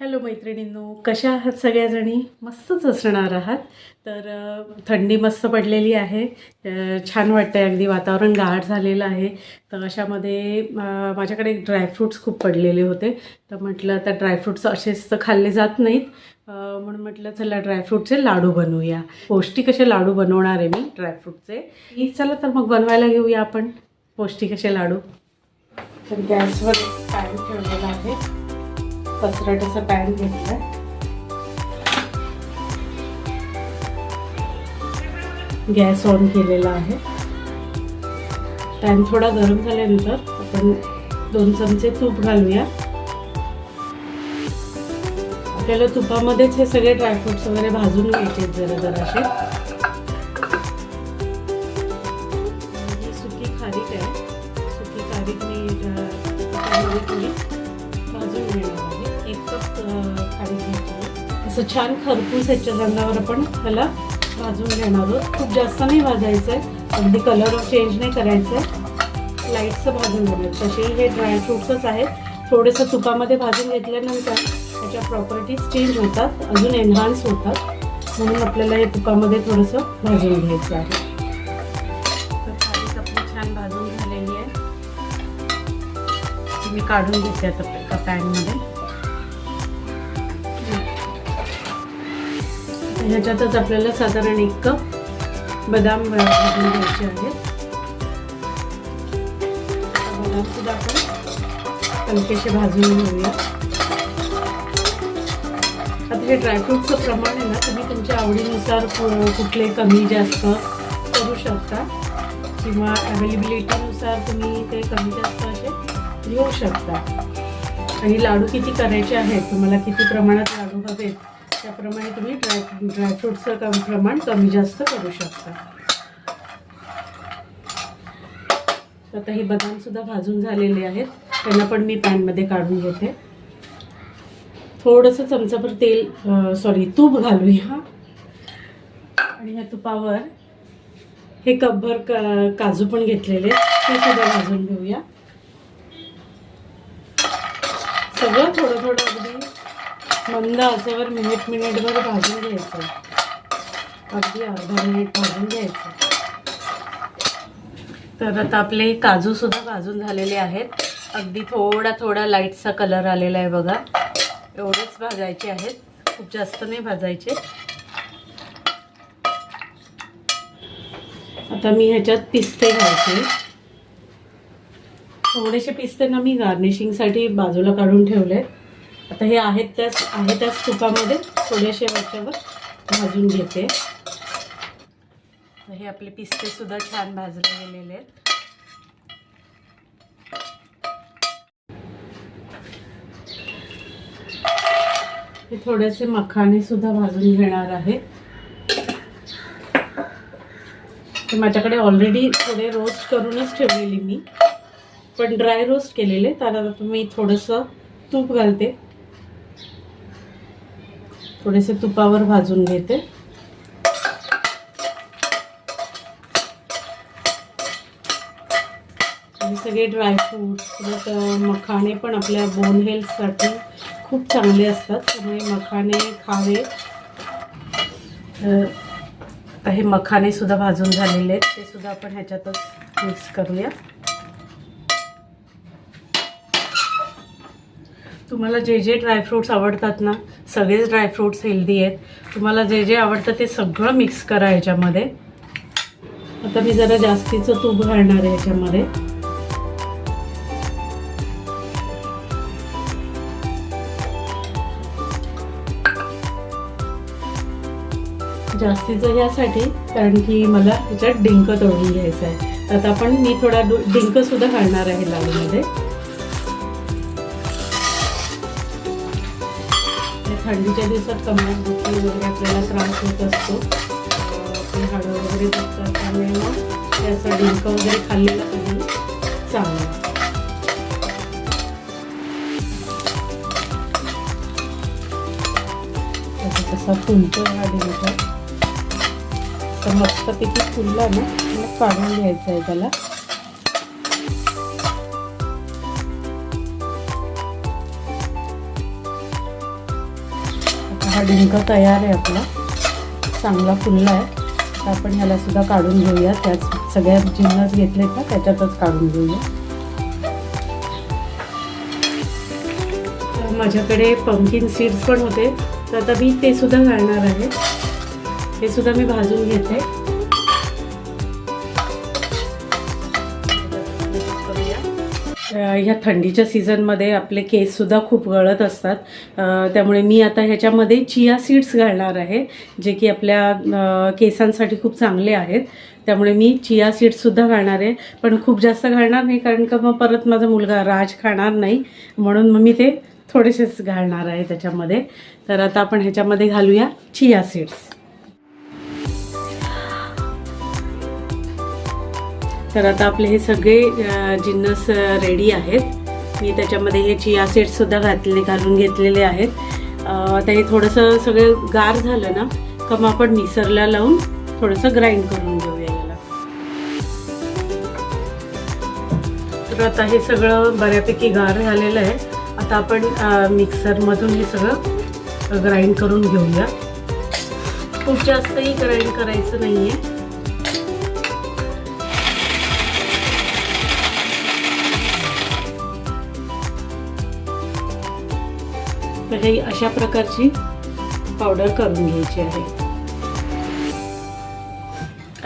Hello मैत्रिणींनो कशा आहात सगळ्याजणी? मस्तच असणार आहात. तर थंडी मस्त पडलेली आहे. छान वाटतं आहे अगदी वातावरण गाढ झालेलं आहे. तर अशामध्ये माझ्याकडे ड्रायफ्रूट्स खूप पडलेले होते. तर म्हटलं आता ड्रायफ्रूट्स असेच तर खाल्ले जात नाहीत. म्हणून म्हटलं चला ड्रायफ्रूटचे लाडू बनवूया. पौष्टिक असे लाडू बनवणार आहे मी ड्रायफ्रूटचे चला तर मग बनवायला घेऊया आपण. पौष्टिक असे लाडू. तर गॅसवर पॅन ठेवलेला आहे. पसरट असं पॅन घेतलं गॅस ऑन केलेला आहे. पॅन थोडा गरम झाल्यानंतर आपण दोन चमचे तूप घालूया. आपल्याला तुपामध्येच हे सगळे ड्रायफ्रुट्स वगैरे भाजून घ्यायचे जरा जराशे. सुकी खारीक आहे. सुकी खारीक मी काढून एक असं छान खरपूस ह्याच्या रंगावर आपण त्याला भाजून घेणार आहोत. खूप जास्त नाही भाजायचं आहे. अगदी कलर चेंज नाही करायचं आहे. लाईटचं भाजून घेणार तसे हे ड्रायफ्रुट्सच आहेत. थोडंसं तुपामध्ये भाजून घेतल्यानंतर त्याच्या प्रॉपर्टीज चेंज होतात. अजून एन्हान्स होतात. म्हणून आपल्याला हे तुपामध्ये थोडंसं भाजून घ्यायचं आहे. तर आपली छान भाजून झालेली आहे. मी काढून घेते आता एका पॅनमध्ये ह्याच्यातच आपल्याला साधारण एक कप बदाम भाजून घ्यायचे आहेत. बदाम सुद्धा आपण हलकेसे भाजून घेऊया आता हे ड्रायफ्रूटचं प्रमाण आहे ना तुम्ही तुमच्या आवडीनुसार कु- कुठले कमी जास्त करू शकता. किंवा अवेलेबिलिटीनुसार तुम्ही ते कमी जास्त असे घेऊ शकता. आणि लाडू किती करायचे आहेत तुम्हाला किती प्रमाणात लाडू हवेत त्याप्रमाणे तुम्ही ड्राय ड्रायफ्रूटचं कम प्रमाण कमी जास्त करू शकता. आता हे बदामसुद्धा भाजून झालेले आहेत. त्यांना पण मी पॅनमध्ये काढून घेते. थोडंसं चमचाभर तेल सॉरी तूप घालूया. आणि ह्या तुपावर हे कपभर का काजू पण घेतलेले ते सुद्धा भाजून घेऊया. सगळं थोडं थोडं मंद आचेवर मिनिट मिनिटभर भाजून घ्यायचं. अगदी अर्धा मिनिट भाजून घ्यायचं. तर आता आपले काजूसुद्धा भाजून झालेले आहेत. अगदी थोडा थोडा लाईटचा कलर आलेला आहे बघा. एवढेच भाजायचे आहेत. खूप जास्त नाही भाजायचे. आता मी ह्याच्यात पिस्ते घालते. थोडेसे पिस्ते ना मी गार्निशिंगसाठी बाजूला काढून ठेवले आता हे आहेत त्याच आहे त्याच तुपामध्ये थोडेसे वरच्यावर भाजून घेते. हे आपले पिस्ते सुद्धा छान भाजले गेलेले आहेत. हे थोडेसे मखाणे सुद्धा भाजून घेणार आहे. माझ्याकडे ऑलरेडी थोडे रोस्ट करूनच ठेवलेली मी. पण ड्राय रोस्ट केलेले त्याला आता मी थोडंसं तूप घालते. थोडेसे तुपावर भाजून घेते. सगळे ड्रायफ्रूट परत मखाणे पण आपल्या बोन हेल्थसाठी खूप चांगले असतात. त्यामुळे मखाणे खावे तर हे मखाणे सुद्धा भाजून झालेले आहेत. ते सुद्धा आपण ह्याच्यातच मिक्स करूया. तुम्हाला जे जे ड्रायफ्रूट्स आवडतात ना सगळेच ड्रायफ्रूट्स हेल्दी आहेत. तुम्हाला जे जे आवडतं ते सगळं मिक्स करा ह्याच्यामध्ये आता मी जरा जास्तीचं तूप घालणार आहे ह्याच्यामध्ये जास्तीचं यासाठी कारण की मला ह्याच्यात डिंक तळून घ्यायचं आहे. आता आपण मी थोडा डु- डिंक सुद्धा घालणार आहे लाडूमध्ये थंडीच्या दिवसात कमर दुखी वगैरे आपल्याला त्रास होत असतो. ते हाडं वगैरे दुखतात त्यामुळे मग त्याचा असं वगैरे खाल्लेलं कधी चांगलं तसा फुलतो हा डिंका तर मस्तपैकी फुलला ना काढून घ्यायचं आहे त्याला. हा डिंक तयार आहे आपला. चांगला फुलला आहे. तर आपण ह्यालासुद्धा काढून घेऊया. त्याच सगळ्या जिन्नस घेतले का त्याच्यातच काढून घेऊया. तर माझ्याकडे पंकिन सीड्स पण होते. तर आता मी ते सुद्धा घालणार आहे. हे सुद्धा मी भाजून घेते. ह्या थंडीच्या सीझनमध्ये आपले केससुद्धा खूप गळत असतात. त्यामुळे मी आता ह्याच्यामध्ये चिया सीड्स घालणार आहे जे की आपल्या केसांसाठी खूप चांगले आहेत. त्यामुळे मी चिया सीड्ससुद्धा घालणार आहे. पण खूप जास्त घालणार नाही कारण का मग परत माझा मुलगा राज खाणार नाही. म्हणून मग मी ते थोडेसेच घालणार आहे त्याच्यामध्ये. तर आता आपण ह्याच्यामध्ये घालूया चिया सीड्स. तर आता आपले हे सगळे जिन्नस रेडी आहेत. मी त्याच्यामध्ये हे चिया सीड्ससुद्धा घातले घालून घेतलेले आहेत. आता हे थोडंसं सगळं गार झालं ना का मग आपण मिक्सरला लावून थोडंसं ग्राइंड करून घेऊया याला. तर आता हे सगळं बऱ्यापैकी गार झालेलं आहे. आता आपण मिक्सरमधून हे सगळं ग्राइंड करून घेऊया. खूप जास्तही ग्राइंड करायचं नाही आहे तर अशा प्रकारची पावडर करून घ्यायची आहे.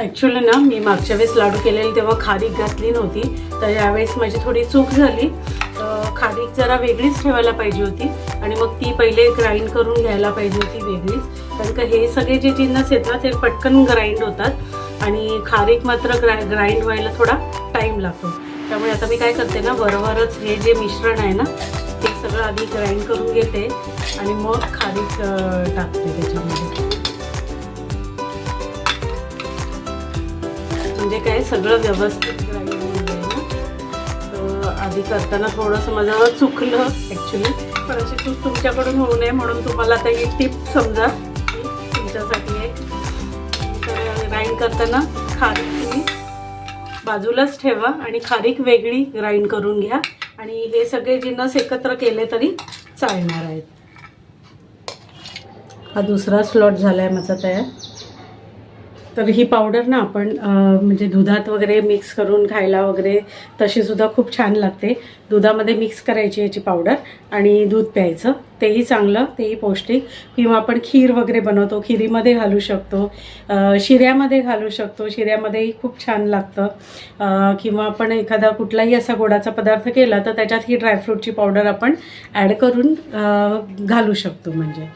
ॲक्च्युली ना मी मागच्या वेळेस लाडू केलेले तेव्हा खारीक घातली नव्हती तर यावेळेस माझी थोडी चूक झाली. खारीक जरा वेगळीच ठेवायला पाहिजे होती आणि मग ती पहिले ग्राइंड करून घ्यायला पाहिजे होती वेगळीच. कारण का हे सगळे जे जिन्नस आहेत ना ते पटकन ग्राइंड होतात आणि खारीक मात्र ग्रा ग्राइंड व्हायला थोडा टाईम लागतो. त्यामुळे आता मी काय करते ना बरोबरच हे जे मिश्रण आहे ना सगळं आधी ग्राइंड करून घेते आणि मग खारीक टाकते त्याच्यामध्ये. म्हणजे काय सगळं व्यवस्थित ग्राइंड होऊन जाईल आधी करताना थोडंसं माझं चुकलं ॲक्च्युली पण अशी चूक तुमच्याकडून होऊ नये म्हणून तुम्हाला आता ही टिप समजा. तुमच्यासाठी एक. तर ग्राइंड करताना खारीक तुम्ही बाजूलाच ठेवा आणि खारीक वेगळी ग्राइंड करून घ्या. आणि हे सगळे जिन्नस एकत्र केले तरी चालणार आहेत. हा दुसरा स्लॉट झाला आहे माझा तयार. तर ही पावडर ना आपण म्हणजे दुधात वगैरे मिक्स करून खायला वगैरे तशीसुद्धा खूप छान लागते. दुधामध्ये मिक्स करायची याची पावडर आणि दूध प्यायचं. तेही चांगलं तेही पौष्टिक. किंवा आपण खीर वगैरे बनवतो खिरीमध्ये घालू शकतो शिऱ्यामध्ये घालू शकतो. शिऱ्यामध्येही खूप छान लागतं. किंवा आपण एखादा कुठलाही असा गोडाचा पदार्थ केला तर त्याच्यात ही ड्रायफ्रूटची पावडर आपण ॲड करून घालू शकतो म्हणजे.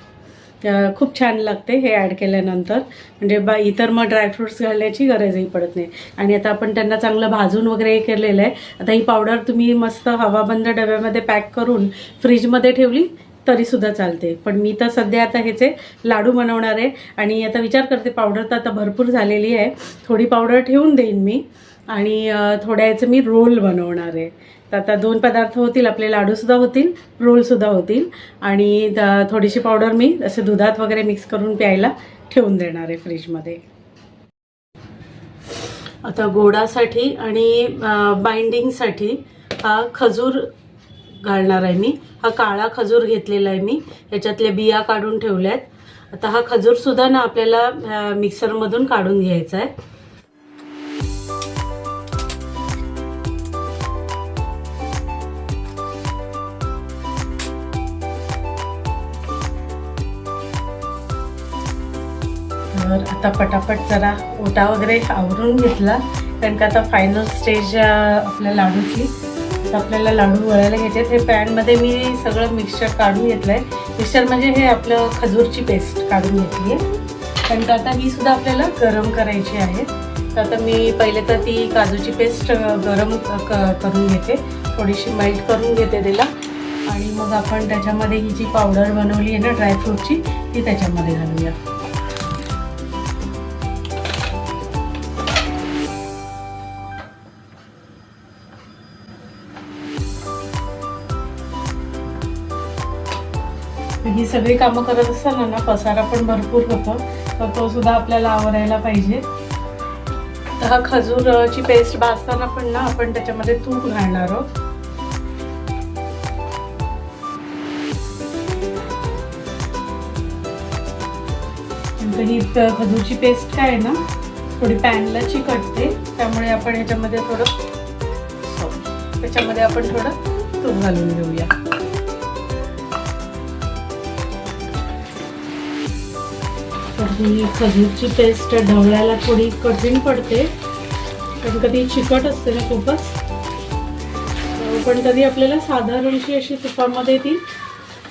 खूप छान लागते हे ॲड केल्यानंतर. म्हणजे बा इतर मग ड्रायफ्रुट्स घालण्याची गरजही पडत नाही. आणि आता आपण त्यांना चांगलं भाजून वगैरे हे केलेलं आहे. आता ही पावडर तुम्ही मस्त हवाबंद डब्यामध्ये पॅक करून फ्रीजमध्ये ठेवली तरीसुद्धा चालते. पण मी तर सध्या आता ह्याचे लाडू बनवणार आहे. आणि आता विचार करते पावडर तर आता भरपूर झालेली आहे. थोडी पावडर ठेवून देईन मी. आणि थोड्या ह्याचं मी रोल बनवणार आहे. तर आता दोन पदार्थ होतील आपले लाडूसुद्धा होतील रोलसुद्धा होतील. आणि थोडीशी पावडर मी असे दुधात वगैरे मिक्स करून प्यायला ठेवून देणार आहे फ्रीजमध्ये आता गोडासाठी आणि बाइंडिंगसाठी हा खजूर घालणार आहे मी. हा काळा खजूर घेतलेला आहे मी. याच्यातल्या बिया काढून ठेवल्या आहेत आता हा खजूरसुद्धा ना आपल्याला मिक्सरमधून काढून घ्यायचा आहे. तर आता पटापट जरा ओटा वगैरे आवरून घेतला. कारण का आता फायनल स्टेज आपल्या लाडूची. तर आपल्याला लाडू वळायला घ्यायचे हे पॅनमध्ये मी सगळं मिक्सचर काढून घेतलं आहे मिक्सचर म्हणजे हे आपलं खजूरची पेस्ट काढून घेतली आहे. कारण का आता ही सुद्धा आपल्याला गरम करायची आहे. तर आता मी पहिले तर ती काजूची पेस्ट गरम क- करून घेते. थोडीशी मेल्ट करून घेते तिला. आणि मग आपण त्याच्यामध्ये ही जी पावडर बनवली आहे ना ड्रायफ्रूटची ती त्याच्यामध्ये घालूया. ही सगळी कामं करत असताना ना पसारा पण भरपूर होतो. तर तो सुद्धा आपल्याला आवरायला पाहिजे. तर हा खजूरची पेस्ट भाजताना पण ना आपण त्याच्यामध्ये तूप घालणार आहोत. ही खजूरची पेस्ट काय आहे ना थोडी पॅनला चिकटते त्यामुळे आपण ह्याच्यामध्ये थोडं त्याच्यामध्ये आपण थोडं तूप घालून घेऊया. ही खजूरची पेस्ट ढवळायला थोडी कठीण पडते. पण कधी चिकट असते ना खूपच. पण कधी आपल्याला साधारणशी अशी तुपामध्ये ती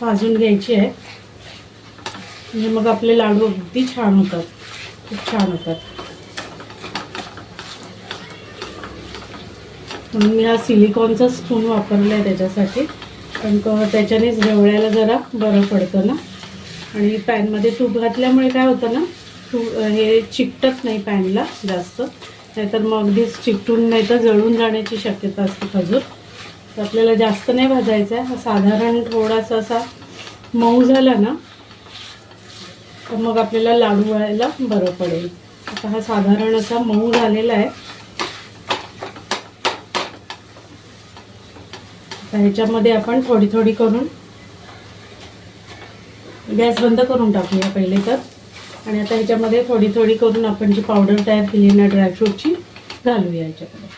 भाजून घ्यायची आहे. म्हणजे मग आपले लाडू अगदी छान होतात. खूप छान होतात. म्हणून मी हा सिलिकॉनचा स्पून वापरला आहे त्याच्यासाठी. कारण क- त्याच्यानेच ढवळायला जरा बरं पडतं ना. आणि पॅनमध्ये तूप घातल्यामुळे काय होतं ना तू हे चिकटत नाही पॅनला जास्त. नाहीतर मग अगदीच चिकटून नाही तर जळून जाण्याची शक्यता असते खजूर. तर आपल्याला जास्त नाही भाजायचा आहे. हा साधारण थोडासा असा मऊ झाला ना तर मग आपल्याला लाडू वळायला बरं पडेल. आता हा साधारण असा मऊ झालेला आहे. ह्याच्यामध्ये आपण थोडी थोडी करून गॅस बंद करून टाकूया पहिले तर. आणि आता ह्याच्यामध्ये थोडी थोडी करून आपण जी पावडर तयार केली ना ड्रायफ्रूटची घालूया ह्याच्यामध्ये.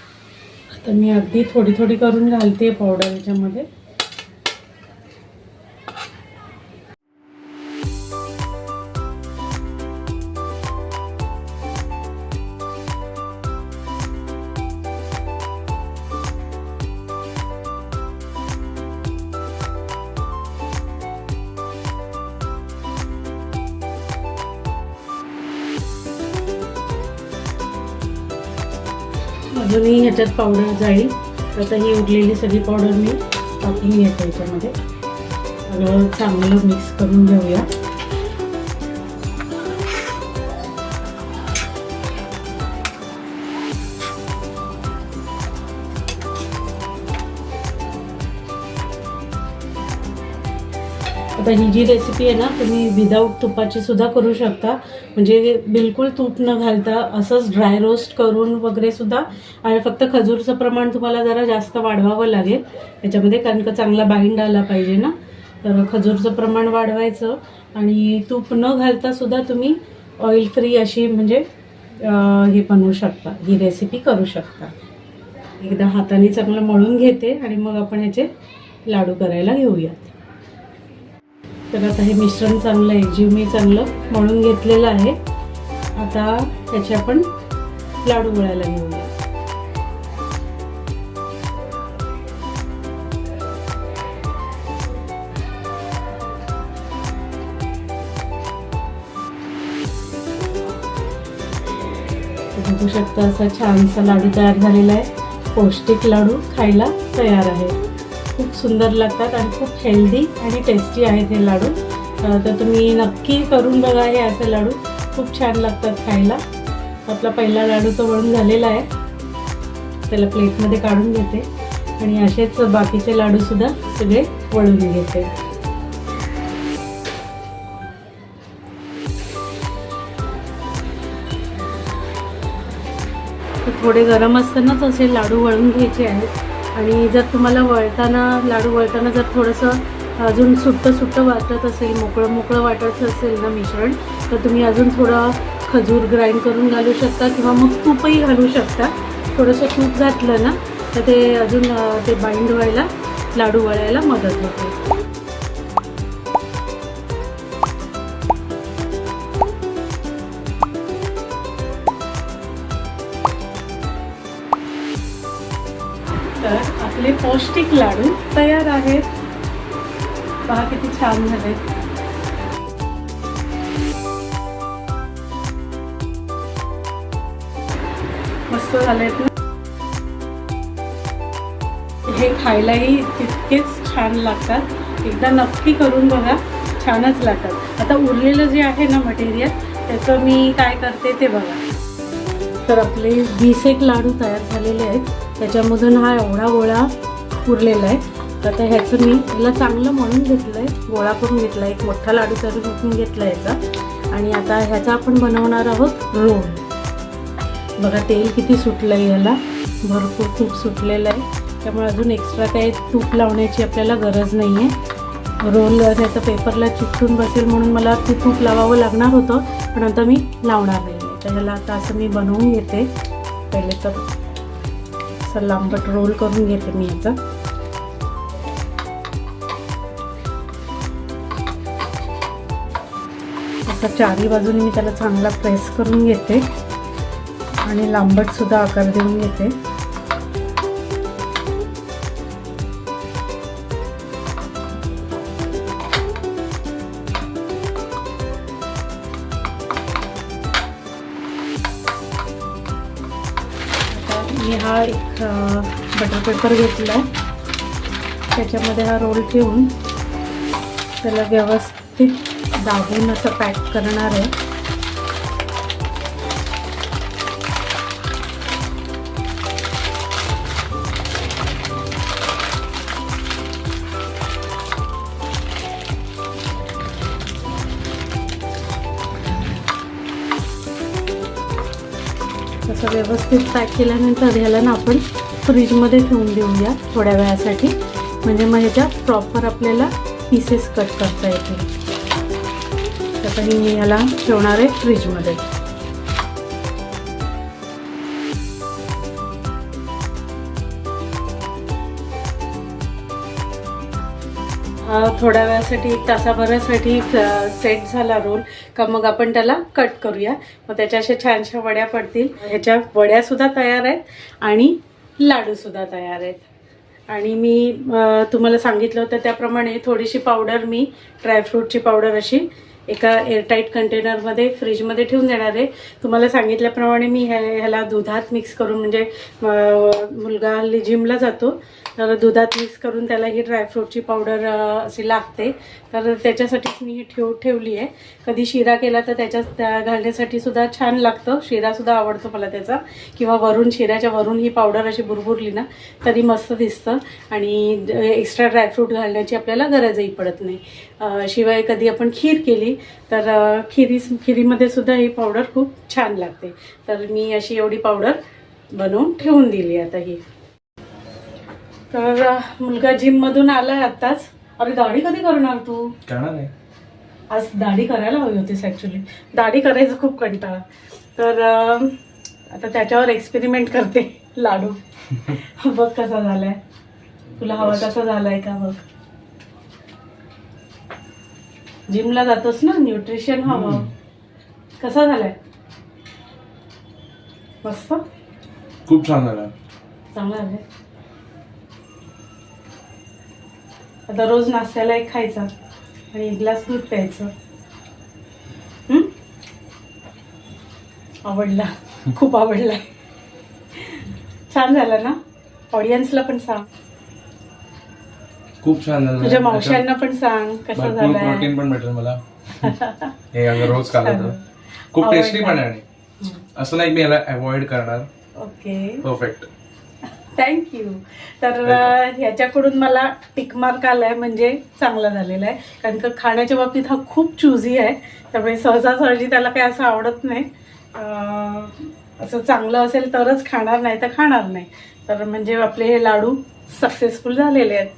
आता मी अगदी थोडी थोडी करून घालते पावडर ह्याच्यामध्ये. अजूनही ह्याच्यात पावडर जाईल. आता ही उरलेली सगळी पावडर मी टाकून घेते ह्याच्यामध्ये सगळं चांगलं मिक्स करून घेऊया. आता ही जी रेसिपी आहे ना तुम्ही विदाऊट तुपाची सुद्धा करू शकता. म्हणजे बिलकुल तूप न घालता असंच ड्राय रोस्ट करून वगैरे सुद्धा. आणि फक्त खजूरचं प्रमाण तुम्हाला जरा जास्त वाढवावं लागेल. याच्यामध्ये कारण का चांगला बाइंड आला पाहिजे ना. तर खजूरचं प्रमाण वाढवायचं. आणि तूप न घालता सुद्धा तुम्ही ऑइल फ्री अशी म्हणजे हे बनवू शकता. ही रेसिपी करू शकता. एकदा हाताने चांगलं मळून घेते आणि मग आपण ह्याचे लाडू करायला घेऊयात. तर आता हे मिश्रण चांगलं आहे जीव मी चांगलं मळून घेतलेलं आहे. आता त्याचे आपण लाडू वळायला घेऊया. बघू शकता असा छानसा लाडू तयार झालेला आहे. पौष्टिक लाडू खायला तयार आहे. खूप सुंदर लागतात आणि खूप हेल्दी आणि टेस्टी आहेत हे लाडू. तर तुम्ही नक्की करून बघा हे असे लाडू. खूप छान लागतात खायला. आपला पहिला लाडू तो वळून झालेला आहे. त्याला प्लेटमध्ये काढून घेते आणि असेच बाकीचे लाडूसुद्धा सगळे वळून घेते. थोडे गरम असतानाच असे लाडू वळून घ्यायचे आहेत. आणि जर तुम्हाला वळताना लाडू वळताना जर थोडंसं अजून सुट्टं सुट्टं वाटत असेल मोकळं मोकळं वाटत असेल ना मिश्रण तर तुम्ही अजून थोडं खजूर ग्राइंड करून घालू शकता किंवा मग तूपही घालू शकता. थोडंसं तूप घातलं ना तर ते अजून ते बाइंड व्हायला लाडू वळायला मदत होते. पौष्टिक लाडू तयार आहेत. पहा किती छान झाले. मस्त झालेत ना. हे खायलाही तितकेच छान लागतात. एकदा नक्की करून बघा छानच लागतात. आता उरलेलं जे आहे ना मटेरियल त्याचं मी काय करते ते बघा. तर आपले वीस एक लाडू तयार झालेले आहेत. त्याच्यामधून हा एवढा गोळा पुरलेलं आहे. तर आता ह्याचं मी याला चांगलं म्हणून घेतलं आहे गोळा करून घेतला एक मोठा लाडू तरी उठून घेतला याचा. आणि आता ह्याचा आपण बनवणार आहोत रोल. बघा तेल किती सुटलं आहे याला. भरपूर तूप सुटलेलं आहे. त्यामुळे अजून एक्स्ट्रा काही तूप लावण्याची आपल्याला गरज नाही आहे रोल त्याचं पेपरला चिकटून बसेल म्हणून मला ते तूप लावावं लागणार होतं पण आता मी लावणार नाही. तर ह्याला आता असं मी बनवून घेते. पहिले तर असं लांबट रोल करून घेते मी याचा. असा चारही बाजूनी मी त्याला चांगला प्रेस करून घेते. आणि लांबटसुद्धा आकार देऊन घेते. मी हा एक बटर पेपर घेतला आहे त्याच्यामध्ये हा रोल ठेवून त्याला व्यवस्थित दाबून असं पॅक करणार आहे. तसं व्यवस्थित पॅक केल्यानंतर ह्याला ना आपण फ्रीजमध्ये ठेवून देऊया थोड्या वेळासाठी. म्हणजे मग ह्याच्या प्रॉपर आपल्याला पीसेस कट करता येतील. आता ही मी याला ठेवणार आहे फ्रीजमध्ये थोड्या वेळासाठी एक तासाभरासाठी सेट झाला रोल का मग आपण त्याला कट करूया. मग त्याच्या अशा छानशा वड्या पडतील. ह्याच्या वड्यासुद्धा तयार आहेत आणि लाडूसुद्धा तयार आहेत. आणि मी तुम्हाला सांगितलं होतं त्याप्रमाणे थोडीशी पावडर मी ड्रायफ्रूटची पावडर अशी एका एअरटाईट कंटेनरमध्ये फ्रीजमध्ये ठेवून देणार आहे. तुम्हाला सांगितल्याप्रमाणे मी ह्या ह्याला दुधात मिक्स करून म्हणजे मुलगा हल्ली जिमला जातो. तर दुधात मिक्स करून त्याला ही ड्रायफ्रूटची पावडर अशी लागते. तर त्याच्यासाठीच मी ही ठेव ठेवली आहे. कधी शिरा केला तर त्याच्यात त्या घालण्यासाठी सुद्धा छान लागतं. शिरासुद्धा आवडतो मला त्याचा. किंवा वरून शिऱ्याच्या वरून ही पावडर अशी बुरबुरली ना तरी मस्त दिसतं. आणि एक्स्ट्रा ड्रायफ्रूट घालण्याची आपल्याला गरजही पडत नाही. शिवाय कधी आपण खीर केली तर खिरी खिरीमध्ये सुद्धा ही पावडर खूप छान लागते. तर मी अशी एवढी पावडर बनवून ठेवून दिली आता ही. तर मुलगा जिममधून आलाय आत्ताच. अरे दाढी कधी करणार तू? करणार आहे. आज दाढी करायला हवी होतीस ॲक्च्युली दाढी करायचं खूप कंटाळा. तर अ, आता त्याच्यावर एक्सपेरिमेंट करते लाडू. बघ कसा झालाय. तुला हवा तसा झालाय का बघ. जिमला जातोस ना न्यूट्रिशन हवं. कसा झालाय? मस्त? खूप छान झालं. चांगला आहे. आता रोज नाश्त्याला एक खायचा आणि एक ग्लास दूध प्यायचं? आवडला. खूप आवडलाय छान झाला ना? ऑडियन्सला पण सांग. खूप छान झालं. तुझ्या मावशांना पण सांग कसा झालाय? प्रोटीन पण भेटेल मला. हे अगर रोज खाल्लं तर. खूप आवडलं. टेस्टी पण आहे असं नाही मी याला अवॉइड करणार. ओके. परफेक्ट थँक्यू तर ह्याच्याकडून मला टिक मार्क आलाय म्हणजे चांगला झालेला आहे कारण का खाण्याच्या बाबतीत हा खूप चुझी आहे. त्यामुळे सहजासहजी त्याला काही असं आवडत नाही. अ, असं चांगलं असेल तरच खाणार नाही तर खाणार नाही. तर म्हणजे आपले हे लाडू सक्सेसफुल झालेले आहेत.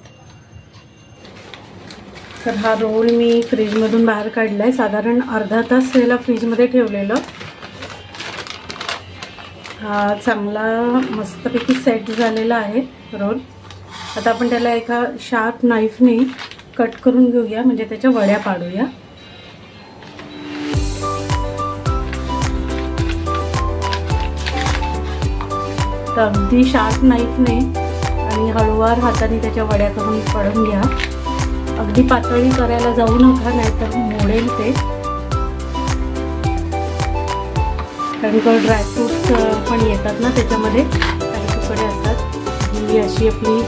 तर हा रोल मी फ्रीजमधून बाहेर काढला आहे साधारण अर्धा तास याला फ्रीजमध्ये ठेवलेलं. चांगला मस्तपैकी सेट झालेला आहे रोल आता आपण त्याला एका शार्प नाईफने कट करून घेऊया म्हणजे त्याच्या वड्या पाडूया. तर अगदी शार्प नाईफने आणि हळूवार हाताने त्याच्या वड्या करून पडून घ्या. अगदी पातळी करायला जाऊ नका नाहीतर मोडेल ते. कारण ड्रायफ्रूट पण येतात ना त्याच्यामध्ये. काही तुकडे असतात. ही अशी आपली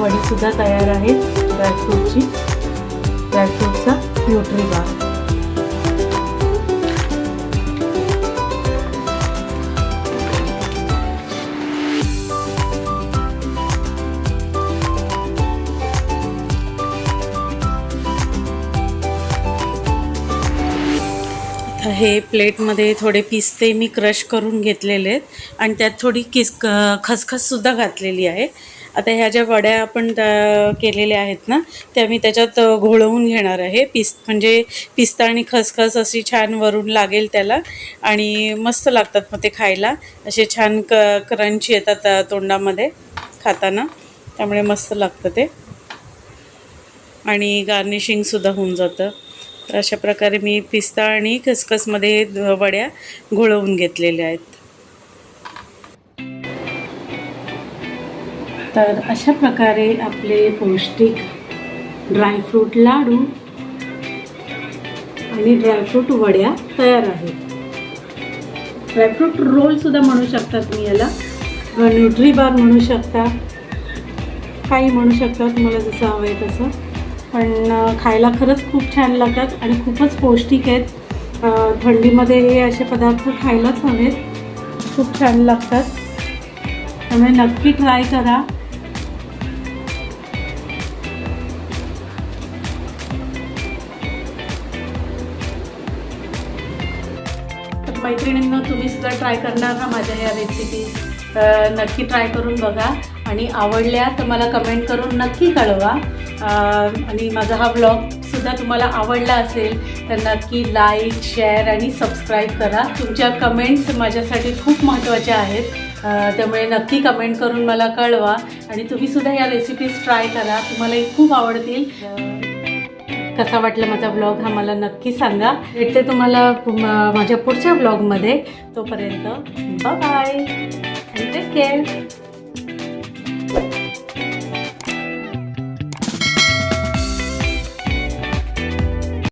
वडीसुद्धा तयार आहे ड्रायफ्रूटची ड्रायफ्रूटचा न्यूट्री बार हे प्लेटमध्ये थोडे पिस्ते मी क्रश करून घेतलेले आहेत. आणि त्यात थोडी किस क- खसखससुद्धा घातलेली आहे. आता ह्या ज्या वड्या आपण त्या केलेल्या आहेत ना त्या मी त्याच्यात घोळवून घेणार आहे. पिस म्हणजे पिस्ता आणि खसखस अशी छान वरून लागेल त्याला. आणि मस्त लागतात मग ते खायला. असे छान क क्रंची येतात तोंडामध्ये खाताना. त्यामुळे मस्त लागतं ते. आणि गार्निशिंगसुद्धा होऊन जातं. तर अशा प्रकारे मी पिस्ता आणि खसखसमध्ये वड्या घोळवून घेतलेल्या आहेत. तर अशा प्रकारे आपले पौष्टिक ड्रायफ्रूट लाडू आणि ड्रायफ्रूट वड्या तयार आहेत. ड्रायफ्रूट रोलसुद्धा म्हणू शकता तुम्ही याला. न्यूट्री बार म्हणू शकता. काही म्हणू शकता तुम्हाला जसं हवं आहे तसं. पण खायला खरंच खूप छान लागतात आणि खूपच पौष्टिक आहेत. थंडीमध्ये हे असे पदार्थ खायलाच हवेत. खूप छान लागतात. त्यामुळे नक्की ट्राय करा. मैत्रिणींना तुम्ही सुद्धा ट्राय करणार ना माझ्या या रेसिपी नक्की ट्राय करून बघा. आणि आवडल्या तर मला कमेंट करून नक्की कळवा. आणि माझा हा ब्लॉगसुद्धा तुम्हाला आवडला असेल तर नक्की लाईक शेअर आणि सबस्क्राईब करा. तुमच्या कमेंट्स माझ्यासाठी खूप महत्त्वाच्या आहेत. त्यामुळे नक्की कमेंट करून मला कळवा. आणि तुम्हीसुद्धा या रेसिपीज ट्राय करा. तुम्हालाही खूप आवडतील. कसा वाटला माझा ब्लॉग हा मला नक्की सांगा. भेटते तुम्हाला माझ्या पुढच्या ब्लॉगमध्ये तोपर्यंत बाय टेक केअर